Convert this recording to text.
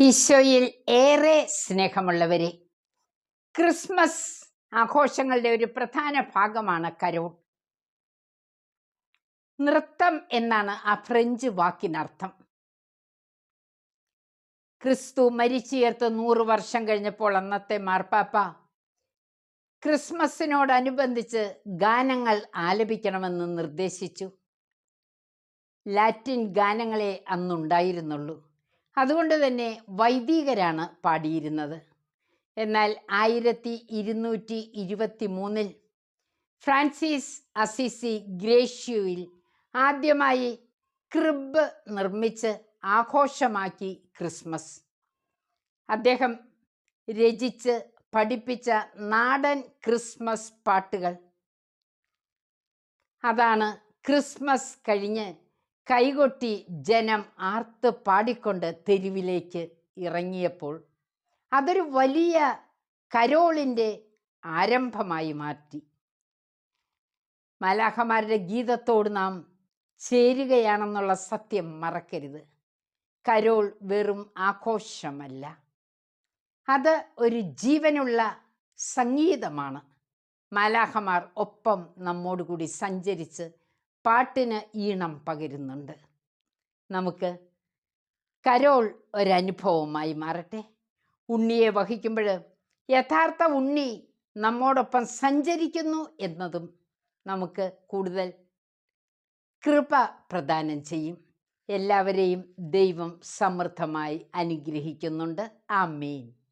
ഈശോയിൽ ഏറെ സ്നേഹമുള്ളവരെ ക്രിസ്മസ് ആഘോഷങ്ങളുടെ ഒരു പ്രധാന ഭാഗമാണ് കരോൾ. നൃത്തം എന്നാണ് ആ ഫ്രഞ്ച് വാക്കിനർത്ഥം. ക്രിസ്തു മരിച്ചുയർത്ത് നൂറ് വർഷം കഴിഞ്ഞപ്പോൾ അന്നത്തെ മാർപ്പാപ്പ ക്രിസ്മസിനോടനുബന്ധിച്ച് ഗാനങ്ങൾ ആലപിക്കണമെന്ന് നിർദ്ദേശിച്ചു. ലാറ്റിൻ ഗാനങ്ങളെ അന്നുണ്ടായിരുന്നുള്ളൂ. അതുകൊണ്ട് തന്നെ വൈദികരാണ് പാടിയിരുന്നത്. എന്നാൽ ആയിരത്തി ഇരുന്നൂറ്റി ഇരുപത്തി മൂന്നിൽ ഫ്രാൻസിസ് അസിസി ഗ്രേഷ്യുവിൽ ആദ്യമായി ക്രിബ് നിർമ്മിച്ച് ആഘോഷമാക്കി ക്രിസ്മസ്. അദ്ദേഹം രചിച്ച് പഠിപ്പിച്ച നാടൻ ക്രിസ്മസ് പാട്ടുകൾ. അതാണ് ക്രിസ്മസ് കഴിഞ്ഞ് കൈകൊട്ടി ജനം ആർത്ത് പാടിക്കൊണ്ട് തെരുവിലേക്ക് ഇറങ്ങിയപ്പോൾ അതൊരു വലിയ കരോളിന്റെ ആരംഭമായി മാറ്റി. മലാഹമാരുടെ ഗീതത്തോട് നാം ചേരുകയാണെന്നുള്ള സത്യം മറക്കരുത്. കരോൾ വെറും ആഘോഷമല്ല. അത് ഒരു ജീവനുള്ള സംഗീതമാണ്. മലാഹമാർ ഒപ്പം നമ്മോടുകൂടി സഞ്ചരിച്ച് പാട്ടിന് ഈണം പകരുന്നുണ്ട്. നമുക്ക് കരോൾ ഒരനുഭവമായി മാറട്ടെ. ഉണ്ണിയെ വഹിക്കുമ്പോൾ യഥാർത്ഥ ഉണ്ണി നമ്മോടൊപ്പം സഞ്ചരിക്കുന്നു എന്നതും നമുക്ക് കൂടുതൽ കൃപ പ്രദാനം ചെയ്യും. എല്ലാവരെയും ദൈവം സമൃദ്ധമായി അനുഗ്രഹിക്കുന്നുണ്ട്. ആമേൻ.